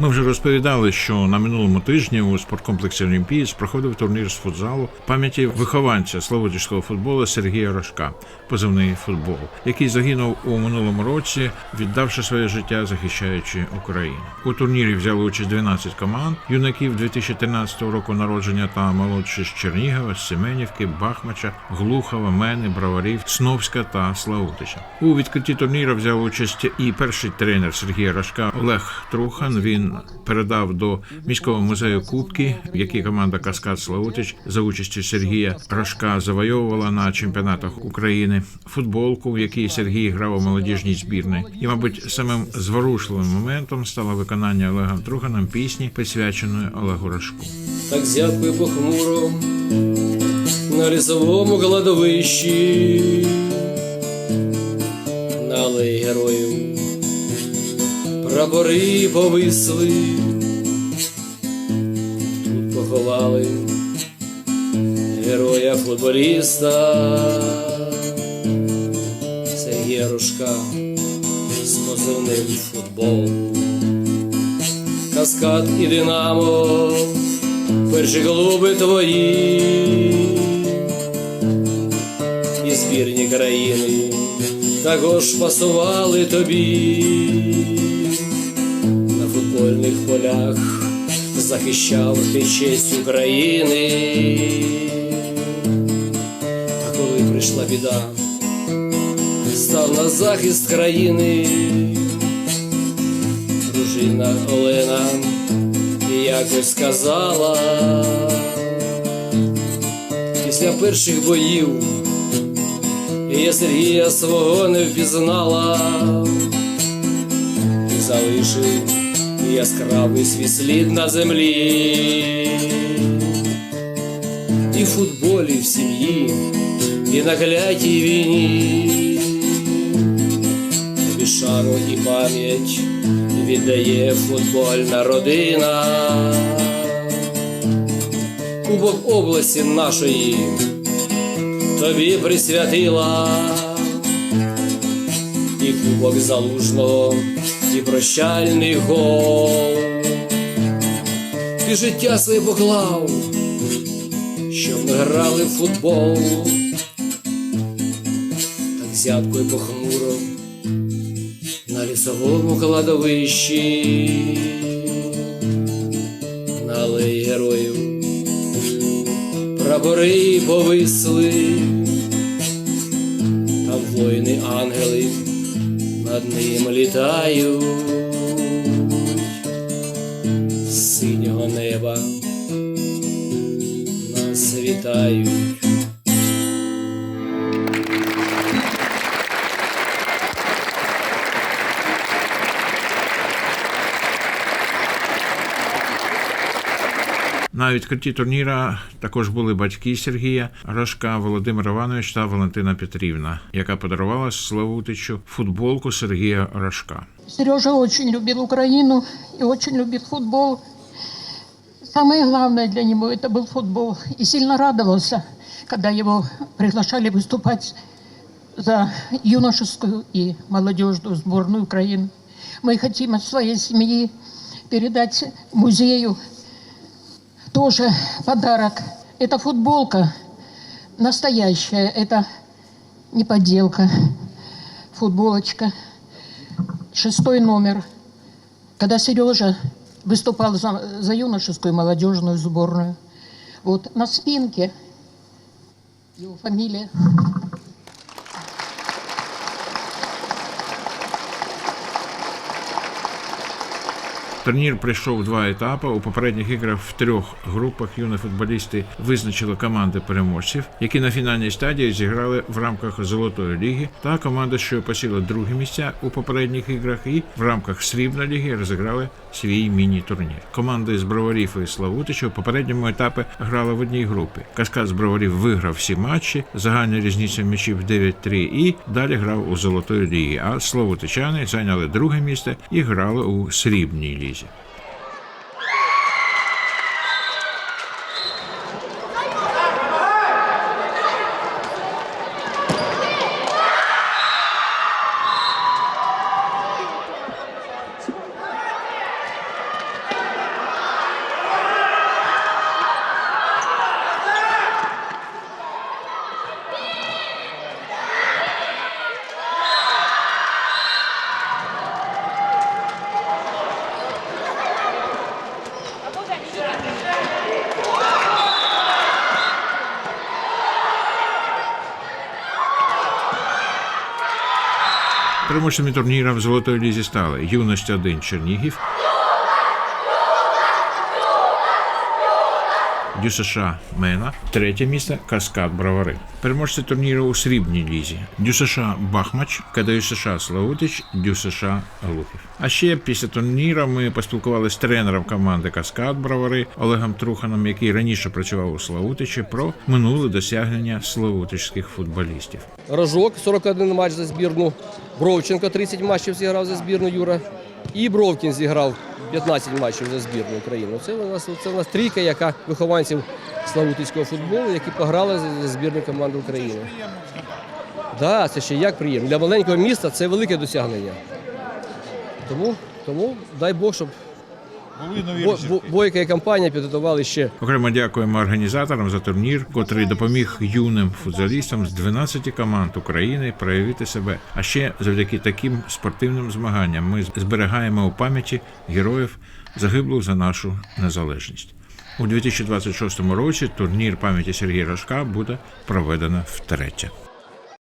Ми вже розповідали, що на минулому тижні у спорткомплексі Олімпієць проходив турнір з футзалу пам'яті вихованця славутського футболу Сергія Рожка, позивний футбол, який загинув у минулому році, віддавши своє життя, захищаючи Україну. У турнірі взяли участь 12 команд юнаків 2013 року народження та молодші з Чернігова, Семенівки, Бахмача, Глухова, Мени, Броварів, Сновська та Славутича. У відкритті турніру взяв участь і перший тренер Сергія Рожка Олег Трухан. Він передав до міського музею кубки, які команда Каскад Славутич за участю Сергія Рожка завойовувала на чемпіонатах України, футболку, в якій Сергій грав у молодіжній збірні. І, мабуть, самим зворушливим моментом стало виконання Олегом Труханом пісні, присвяченої Олегу Рожку. Так зябкою похмуро на лісовому кладовищі, на алеї героїв прапори повисли, тут поховали героя футболіста. Сергія Рушка з позивним футбол. Каскад і Динамо перші клуби твої. І збірні країни також пасували тобі футбольних полях захищав ти честь України. А коли прийшла біда, став на захист країни, дружина Олена якось сказала, після перших боїв я Сергія свого не впізнала залишив яскравий свій слід на землі, і в футболі, в сім'ї, і на клятій війні, тобі шану і пам'ять віддає футбольна родина, Кубок області нашої тобі присвятила, і кубок залужного, і прощальний гол. Ти життя своє поклав, щоб ми грали в футбол, так зябко й похмуро на лісовому кладовищі, на алеї героїв прапори повисли, там воїни ангели над ним літають з неба нас вітають. На відкритті турніра також були батьки Сергія Рожка, Володимир Іванович та Валентина Петрівна, яка подарувала Славутичу футболку Сергія Рожка. Сережа очень любил Украину и очень любит футбол. Самое главное для него это был футбол. И сильно радовался, когда его приглашали выступать за юношескую и молодежную сборную Украины. Мы хотим от своей семьи передать музею тоже подарок. Это футболка настоящая, это не подделка, футболочка шестой номер, когда Сережа выступал за, за юношескую молодежную сборную. Вот на спинке его фамилия. Турнір пройшов в два етапи. У попередніх іграх в трьох групах юні футболісти визначили команди переможців, які на фінальній стадії зіграли в рамках Золотої ліги, та команда, що посіла друге місця у попередніх іграх, і в рамках Срібної ліги розіграли свій міні-турнір. Команди з Броварів і Славутича у попередньому етапі грали в одній групі. Каскад з Броварів виграв всі матчі, загальна різниця м'ячів 9-3 і далі грав у Золотої ліги. А Славутичани зайняли друге місце і грали у Срібній лізі мережі. Переможцями турніру в золотої лізі стали юність 1 Чернігів. ДЮСШ Мена, третє місце Каскад Бровари. Переможці турніру у срібній лізі. ДЮСШ Бахмач, КДЮСШ Славутич, ДЮСШ Глухів. А ще після турніру ми поспілкувалися з тренером команди Каскад Бровари Олегом Труханом, який раніше працював у Славутичі, про минуле досягнення славутичських футболістів. Рожок 41 матч за збірну. Бровченко 30 матчів зіграв за збірну Юра. І Бровкін зіграв 15 матчів за збірну України. Це у нас це у нас трійка, яка вихованців славутицького футболу, які пограли за, збірну команду України. Да, це ще як приємно. Для маленького міста це велике досягнення. Тому, тому дай Бог, щоб Бойка і компанія підготували ще Окремо дякуємо організаторам за турнір, котрий допоміг юним футзалістам з 12 команд України проявити себе. А ще завдяки таким спортивним змаганням ми зберігаємо у пам'яті героїв, загиблих за нашу незалежність. У 2026 році турнір пам'яті Сергія Рожка буде проведено втретє.